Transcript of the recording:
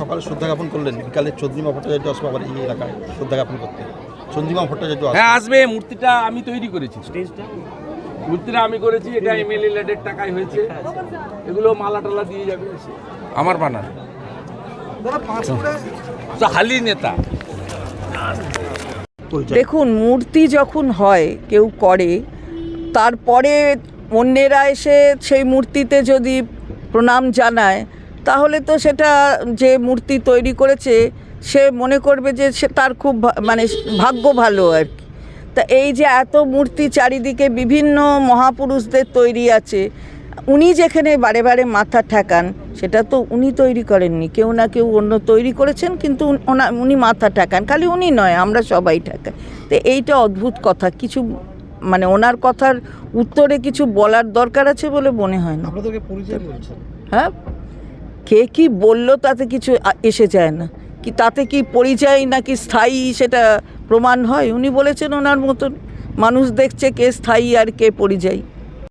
সকালে শ্রদ্ধা জ্ঞাপন করলেন বিকালে চন্দ্রিমা ভট্টাচার্য আসবে আবার এই এলাকায় শ্রদ্ধা জ্ঞাপন করতে। চন্দ্রিমা ভট্টাচার্য আসবে। হ্যাঁ আসবে মূর্তিটা আমি তৈরি করেছি। মূর্তিটা আমি করেছি এটা এমএলএ লেডের টাকায় হয়েছে। এগুলো মালা টালা দিয়ে যাবে। আমার বানানো। তো হালি নেতা। দেখুন মূর্তি যখন হয় কেউ করে তারপরে অন্যেরা এসে সেই মূর্তিতে যদি প্রণাম জানায় তাহলে তো সেটা যে মূর্তি তৈরি করেছে সে মনে করবে যে সে তার খুব মানে ভাগ্য ভালো আর কি। তা এই যে এত মূর্তি চারিদিকে বিভিন্ন মহাপুরুষদের তৈরি আছে উনি যেখানে বারে বারে মাথা ঠেকান সেটা তো উনি তৈরি করেননি। কেউ না কেউ অন্য তৈরি করেছেন কিন্তু ওনা উনি মাথা ঠেকান। খালি উনি নয় আমরা সবাই ঠেকাই। তো এইটা অদ্ভুত কথা কিছু মানে ওনার কথার উত্তরে কিছু বলার দরকার আছে বলে মনে হয় না। হ্যাঁ? কে কি বলল তাতে কিছু এসে যায় না। কি তাতে কি পরিচয় নাকি স্থায়ী সেটা প্রমাণ হয়? উনি বলেছেন ওনার মতন। মানুষ দেখছে কে স্থায়ী আর কে পরিযায়ী।